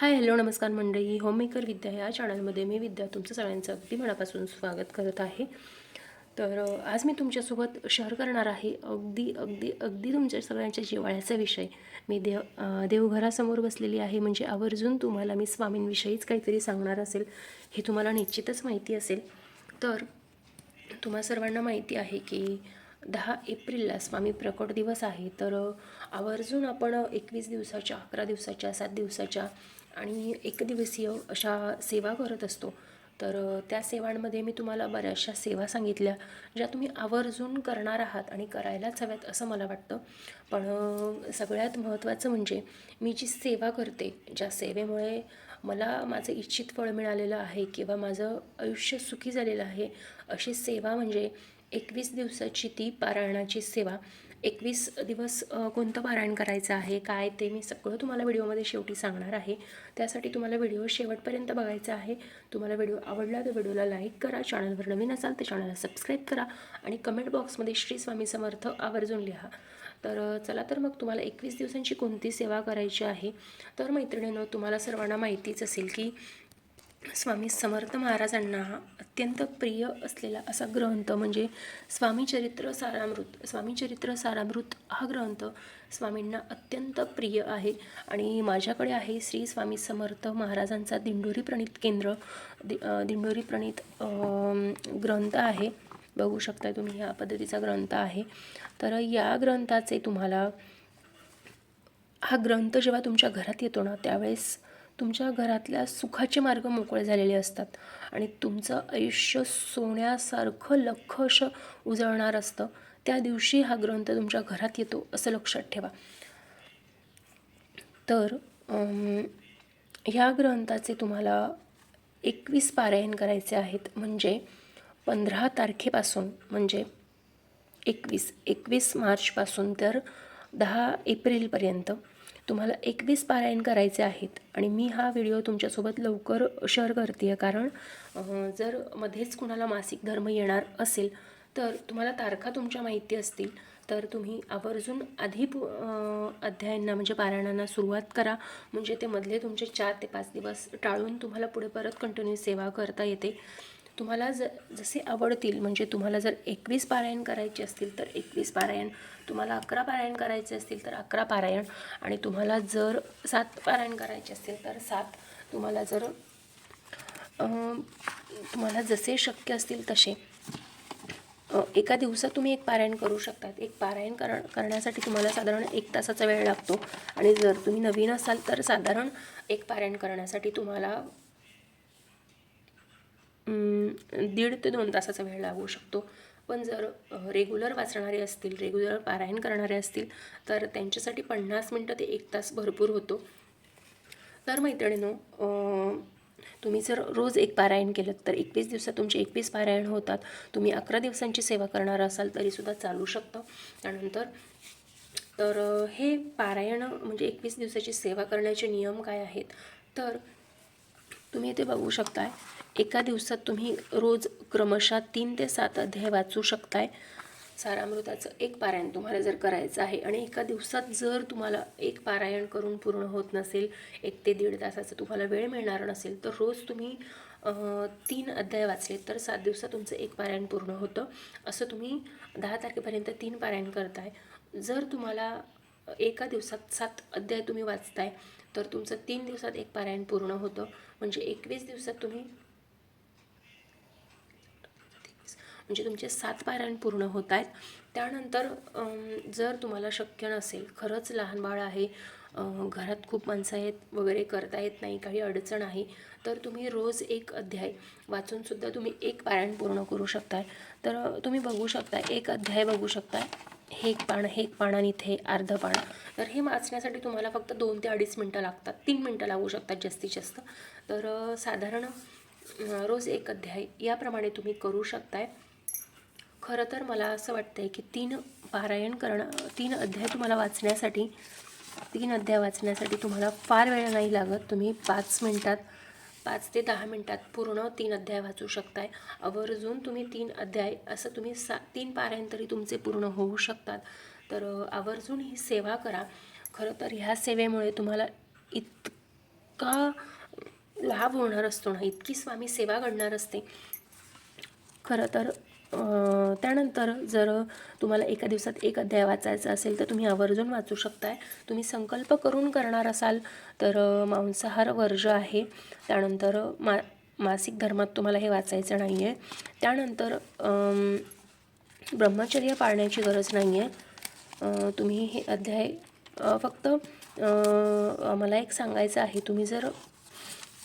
Hi hello नमस्कार मंडळी. Homemaker विद्या या चॅनलमध्ये मी विद्या तुमचं सगळ्यांचं अगदी मनापासून स्वागत करत आहे. तर आज मी तुमच्यासोबत शेअर करणार आहे अगदी अगदी अगदी तुमच्या सगळ्यांच्या जिव्हाळ्याचा विषय. मी देव देवघरासमोर बसलेली आहे. म्हणजे आवर्जून तुम्हाला मी स्वामींविषयीच काहीतरी सांगणार असेल हे तुम्हाला निश्चितच माहिती असेल. तर तुम्हा सर्वांना माहिती आहे की दहा एप्रिलला स्वामी प्रकट दिवस आहे. तर आवर्जून आपण एकवीस दिवसाच्या अकरा दिवसाच्या सात दिवसाच्या आणि एक दिवसीय अशा सेवा करत असतो. तर त्या सेवांमध्ये मी तुम्हाला बऱ्याचशा सेवा सांगितल्या ज्या तुम्ही आवर्जून करणार आहात आणि करायलाच हव्यात असं मला वाटतं. पण सगळ्यात महत्त्वाचं म्हणजे मी जी सेवा करते ज्या सेवेमुळे मला माझं इच्छित फळ मिळालेलं आहे किंवा माझं आयुष्य सुखी झालेलं आहे अशी सेवा म्हणजे एकवीस दिवसाची ती पारायणाची सेवा. एकवीस दिवस कोणतं पारायण करायचं आहे काय ते मी सगळं तुम्हाला व्हिडिओमध्ये शेवटी सांगणार आहे. त्यासाठी तुम्हाला व्हिडिओ शेवटपर्यंत बघायचा आहे. तुम्हाला व्हिडिओ आवडला तर व्हिडिओला लाईक करा चॅनलवर नवीन असाल तर चॅनलला सबस्क्राईब करा आणि कमेंट बॉक्समध्ये श्री स्वामी समर्थ आवर्जून लिहा. तर चला तर मग तुम्हाला एकवीस दिवसांची कोणती सेवा करायची आहे? तर मैत्रिणीनं तुम्हाला सर्वांना माहितीच असेल की स्वामी समर्थ महाराजांना अत्यंत प्रिय असलेला असा ग्रंथ म्हणजे स्वामीचरित्र सारामृत. स्वामीचरित्र सारामृत हा ग्रंथ स्वामींना अत्यंत प्रिय आहे आणि माझ्याकडे आहे श्री स्वामी समर्थ महाराजांचा दिंडोरी प्रणित केंद्र. दि दिंडोरी प्रणित ग्रंथ आहे. बघू शकता तुम्ही ह्या पद्धतीचा ग्रंथ आहे. तर या ग्रंथाचे तुम्हाला हा ग्रंथ जेव्हा तुमच्या घरात येतो ना त्यावेळेस तुमच्या घरातल्या सुखाचे मार्ग मोकळे झालेले असतात आणि तुमचं आयुष्य सोन्यासारखं लख असं उजळणार असतं त्या दिवशी हा ग्रंथ तुमच्या घरात येतो असं लक्षात ठेवा. तर ह्या ग्रंथाचे तुम्हाला एकवीस पारायण करायचे आहेत म्हणजे पंधरा तारखेपासून म्हणजे एकवीस एकवीस मार्चपासून तर दहा एप्रिलपर्यंत तुम्हाला एकवीस पारायण करायचे आहेत आणि मी हा व्हिडिओ तुमच्यासोबत लवकर शेअर करते आहे कारण जर मध्येच कुणाला मासिक धर्म येणार असेल तर तुम्हाला तारखा तुमच्या माहिती असतील तर तुम्ही आवर्जून आधी पु- अध्यायांना म्हणजे पारायणांना सुरुवात करा. म्हणजे ते मधले तुमचे चार ते पाच दिवस टाळून तुम्हाला पुढे परत कंटिन्यू सेवा करता येते. तुम्हाला ज जसे आवडतील म्हणजे तुम्हाला जर एकवीस पारायण करायचे असतील तर एकवीस पारायण तुम्हाला अकरा पारायण करायचे असतील तर अकरा पारायण आणि तुम्हाला जर सात पारायण करायचे असतील तर सात. तुम्हाला जर तुम्हाला जसे शक्य असतील तसे. एका दिवसात तुम्ही एक पारायण करू शकतात. एक पारायण कर करण्यासाठी तुम्हाला साधारण एक तासाचा वेळ लागतो. आणि जर तुम्ही नवीन असाल तर साधारण एक पारायण करण्यासाठी तुम्हाला दीड ते दोन तासाचा वेळ लागू शकतो. पण जर रेग्युलर वाचणारे असतील रेग्युलर पारायण करणारे असतील तर त्यांच्यासाठी पन्नास मिनटं ते एक तास भरपूर होतो. तर मैत्रिणीनो तुम्ही जर रोज एक पारायण केलं तर एकवीस दिवसात तुमचे एकवीस पारायण होतात. तुम्ही अकरा दिवसांची सेवा करणार असाल तरीसुद्धा चालू शकतं. त्यानंतर तर हे पारायण म्हणजे एकवीस दिवसाची सेवा करण्याचे नियम काय आहेत? तर तुम्ही इथे बघू शकताय एका दिवसात तुम्ही रोज क्रमशः तीन ते सात अध्याय वाचू शकताय. सारामृताचं एक पारायण तुम्हाला जर करायचं आहे आणि एका दिवसात जर तुम्हाला एक पारायण करून पूर्ण होत नसेल एक ते दीड तासाचं तुम्हाला वेळ मिळणार नसेल तर रोज तुम्ही तीन अध्याय वाचले तर सात दिवसात तुमचं एक पारायण पूर्ण होतं. असं तुम्ही दहा तारखेपर्यंत तीन पारायण करताय. जर तुम्हाला एका दिवसात सात अध्याय तुम्ही वाचताय तर तुमचं तीन दिवसात एक पारायण पूर्ण होतं. म्हणजे एकवीस दिवसात तुम्ही म्हणजे तुमचे सात पायऱ्यां पूर्ण होत आहेत. त्यानंतर जर तुम्हाला शक्य नसेल खरंच लहान बाळ आहे घरात खूप माणसं आहेत वगैरे करता येत नाही काही अडचण आहे तर तुम्ही रोज एक अध्याय वाचूनसुद्धा तुम्ही एक पारायण पूर्ण करू शकताय. तर तुम्ही बघू शकता एक अध्याय बघू शकताय. हे एक पान हे एक पान आणि इथे अर्ध पान. तर हे वाचण्यासाठी तुम्हाला फक्त दोन ते अडीच मिनटं लागतात. तीन मिनटं लागू शकतात जास्तीत जास्त. तर साधारण रोज एक अध्याय याप्रमाणे तुम्ही करू शकताय. खरं तर मला असं वाटतंय की तीन पारायण करणं तीन अध्याय तुम्हाला वाचण्यासाठी तीन अध्याय वाचण्यासाठी तुम्हाला फार वेळ नाही लागत. तुम्ही पाच मिनटात पाच ते दहा मिनटात पूर्ण तीन अध्याय वाचू शकताय. आवर्जून तुम्ही तीन अध्याय असं तुम्ही सा तीन पारायण तरी तुमचे पूर्ण होऊ शकतात. तर आवर्जून ही सेवा करा. खरं तर ह्या सेवेमुळे तुम्हाला इतका लाभ होणार असतो ना इतकी स्वामी सेवा घडणार असते. खरं तर त्यानंतर जर तुम्हाला एका दिवसात एक अध्याय वाचायचा असेल तर तुम्ही आवर्जून वाचू शकताय. तुम्ही संकल्प करून करणार असाल तर मांसाहार वर्ज आहे. त्यानंतर मा मासिक धर्मात तुम्हाला हे वाचायचं नाही आहे त्यानंतर ब्रह्मचर्य पाळण्याची गरज नाही आहे तुम्ही हे अध्याय फक्त मला एक सांगायचं आहे. तुम्ही जर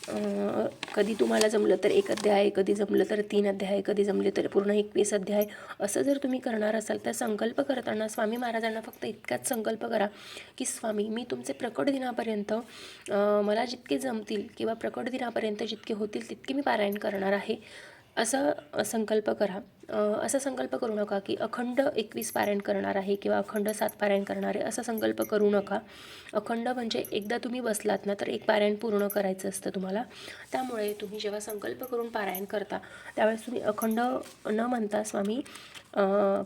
कधी तुम्हाला जमलं तर एक अध्याय कधी जमलं तर तीन अध्याय कधी जमले तर पूर्ण एकवीस अध्याय असं जर तुम्ही करणार असाल तर संकल्प करताना स्वामी महाराजांना फक्त इतकाच संकल्प करा की स्वामी मी तुमचे प्रकट दिनापर्यंत मला जितके जमतील किंवा प्रकट दिनापर्यंत जितके होतील तितके मी पारायण करणार आहे. असं संकल्प करा. असा संकल्प करू नका की अखंड एकवीस पारायण करणार आहे किंवा अखंड सात पारायण करणार आहे असा संकल्प करू नका. अखंड म्हणजे एकदा तुम्ही बसलात ना तर एक पारायण पूर्ण करायचं असतं तुम्हाला. त्यामुळे तुम्ही जेव्हा संकल्प करून पारायण करता त्यावेळेस तुम्ही अखंड न म्हणता स्वामी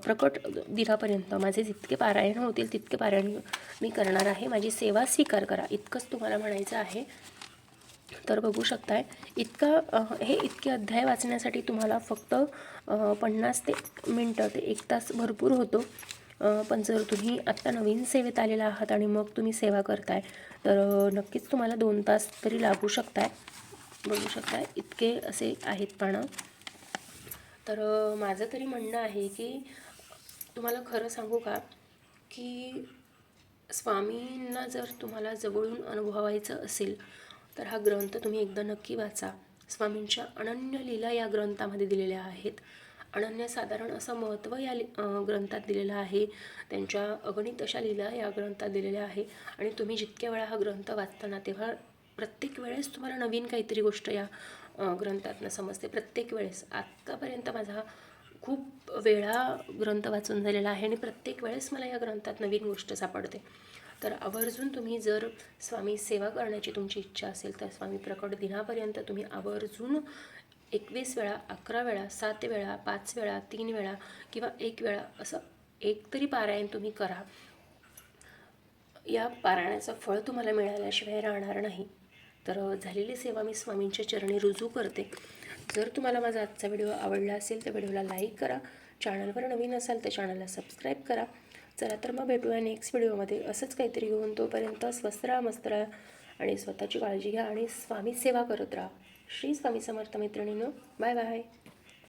प्रकट दिनापर्यंत माझे जितके पारायण होतील तितके पारायण मी करणार आहे. माझी सेवा स्वीकार करा. इतकंच तुम्हाला म्हणायचं आहे. तर बघू शकताय. इतका हे इतके अध्याय वाचण्यासाठी तुम्हाला फक्त पन्नास ते मिनटं ते एक तास भरपूर होतो. पण जर तुम्ही आत्ता नवीन सेवेत आलेला आहात आणि मग तुम्ही सेवा करताय तर नक्कीच तुम्हाला दोन तास तरी लागू शकताय. बघू शकताय इतके असे आहेत पानं. तर माझं तरी म्हणणं आहे की तुम्हाला खरं सांगू का की स्वामींना जर तुम्हाला जवळून अनुभवायचं असेल तर हा ग्रंथ तुम्ही एकदा नक्की वाचा. स्वामींच्या अनन्य लीला या ग्रंथामध्ये दिलेल्या आहेत. अनन्यसाधारण असं महत्त्व या लि ग्रंथात दिलेलं आहे. त्यांच्या अगणित अशा लीला या ग्रंथात दिलेल्या आहे. आणि तुम्ही जितक्या वेळा हा ग्रंथ वाचताना तेव्हा प्रत्येक वेळेस तुम्हाला नवीन काहीतरी गोष्ट या ग्रंथातनं समजते. प्रत्येक वेळेस. आत्तापर्यंत माझा खूप वेळा ग्रंथ वाचून झालेला आहे आणि प्रत्येक वेळेस मला या ग्रंथात नवीन गोष्ट सापडते. तर आवर्जून तुम्ही जर स्वामी सेवा करण्याची तुमची इच्छा असेल तर स्वामी प्रकट दिनापर्यंत तुम्ही आवर्जून एकवीस वेळा अकरा वेळा सात वेळा पाच वेळा तीन वेळा किंवा एक वेळा असं एक तरी पारायण तुम्ही करा. या पारायणाचं फळ तुम्हाला मिळाल्याशिवाय राहणार नाही. तर झालेली सेवा मी स्वामींच्या चरणी रुजू करते. जर तुम्हाला माझा आजचा व्हिडिओ आवडला असेल तर व्हिडिओला लाईक करा. चॅनलवर नवीन असाल तर चॅनलला सबस्क्राईब करा. चला तर मग भेटूया नेक्स्ट व्हिडिओमध्ये असंच काहीतरी घेऊन तोपर्यंत स्वस्त राहा मस्त राहा आणि स्वतःची काळजी घ्या आणि स्वामी सेवा करत राहा. श्री स्वामी समर्थ मैत्रिणीनं बाय बाय